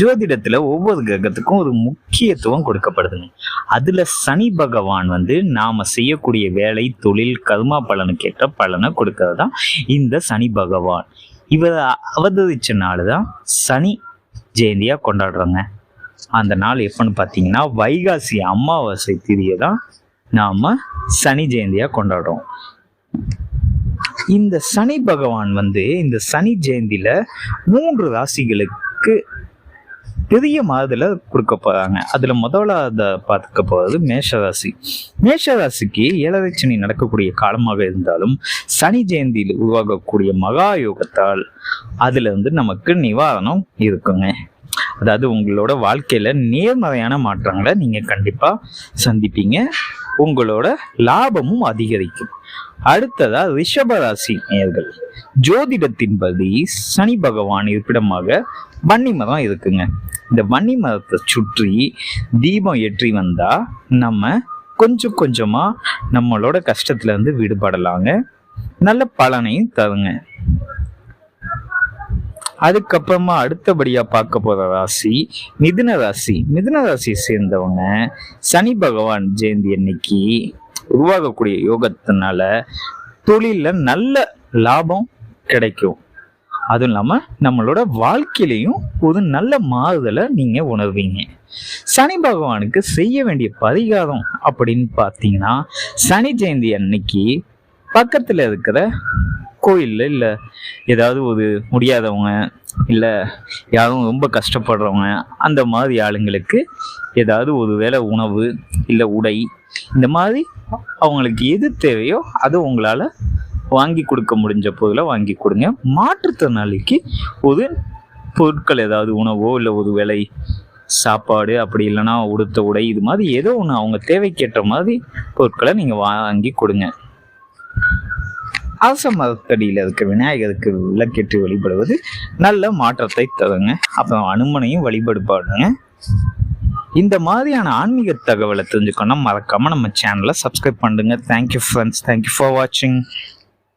ஜோதிடத்துல ஒவ்வொரு கிரகத்துக்கும் ஒரு முக்கியத்துவம் கொடுக்கப்படுதுங்க. அதுல சனி பகவான் வந்து நாம செய்யக்கூடிய வேலை தொழில் கர்மா பலனுக்கேற்ற பலனை கொடுக்கறது தான் இந்த சனி பகவான். இவர் அவதரிச்ச நாள் தான் சனி ஜெயந்தியா கொண்டாடுறோங்க. அந்த நாள் எப்பன்னு பார்த்தீங்கன்னா வைகாசி அமாவாசை திதியை தான் நாம சனி ஜெயந்தியா கொண்டாடுறோம். இந்த சனி பகவான் வந்து இந்த சனி ஜெயந்தியில மூன்று ராசிகளுக்கு பெரிய மாதிரில கொடுக்க போறாங்க. அதுல முதலாவது பார்த்துக்க போறது மேஷராசி. மேஷராசிக்கு ஏழரை நடக்கக்கூடிய காலமாக இருந்தாலும் சனி ஜெயந்தியில் உருவாகக்கூடிய மகா யோகத்தால் அதுல இருந்து நமக்கு நிவாரணம் இருக்குங்க. அதாவது உங்களோட வாழ்க்கையில நேர்மறையான மாற்றங்களை நீங்க கண்டிப்பா சந்திப்பீங்க. உங்களோட லாபமும் அதிகரிக்கும். அடுத்ததா ரிஷபராசி நேர்கள் ஜோதிடத்தின்படி சனி பகவான் இருப்பிடமாக வன்னி மரம் இருக்குங்க. இந்த வன்னி மரத்தை சுற்றி தீபம் ஏற்றி வந்தா நம்ம கொஞ்சம் கொஞ்சமா நம்மளோட கஷ்டத்துல இருந்து விடுபடலாங்க. நல்ல பலனையும் தருங்க. அதுக்கப்புறமா அடுத்தபடியா பார்க்க போற ராசி மிதுன ராசி. மிதுன ராசியை சேர்ந்தவங்க சனி பகவான் ஜெயந்தி அன்னைக்கு உருவாகக்கூடிய யோகத்தினால தொழில நல்ல லாபம் கிடைக்கும். அதுவும் இல்லாம நம்மளோட வாழ்க்கையிலையும் ஒரு நல்ல மாறுதலை நீங்க உணர்வீங்க. சனி பகவானுக்கு செய்ய வேண்டிய பரிகாரம் அப்படின்னு பார்த்தீங்கன்னா சனி ஜெயந்தி அன்னைக்கு பக்கத்துல இருக்கிற கோயிலில் இல்லை ஏதாவது ஒரு முடியாதவங்க இல்லை யாரும் ரொம்ப கஷ்டப்படுறவங்க அந்த மாதிரி ஆளுங்களுக்கு ஏதாவது ஒரு வேளை உணவு இல்லை உடை இந்த மாதிரி அவங்களுக்கு எது தேவையோ அதை உங்களால் வாங்கி கொடுக்க முடிஞ்ச போதில் வாங்கி கொடுங்க. மாற்றுத்திறனாளிக்கு ஒரு பொருட்கள் ஏதாவது உணவோ இல்லை ஒரு வேலை சாப்பாடு அப்படி இல்லைன்னா உடுத்த உடை இது மாதிரி ஏதோ ஒன்று அவங்க தேவைக்கேற்ற மாதிரி பொருட்களை நீங்கள் வாங்கி கொடுங்க. அரச மரத்தடியில் இருக்க விநாயகருக்கு விளக்கேற்றி வழிபடுவது நல்ல மாற்றத்தை தருங்க. அப்புறம் அனுமனையும் வழிபடுபாடுங்க இந்த மாதிரியான ஆன்மீக தகவலை தெரிஞ்சுக்கணும் மறக்காமல் நம்ம சேனலை சப்ஸ்கிரைப் பண்ணுங்க. தேங்க்யூ ஃப்ரெண்ட்ஸ் தேங்க்யூ ஃபார் வாட்சிங்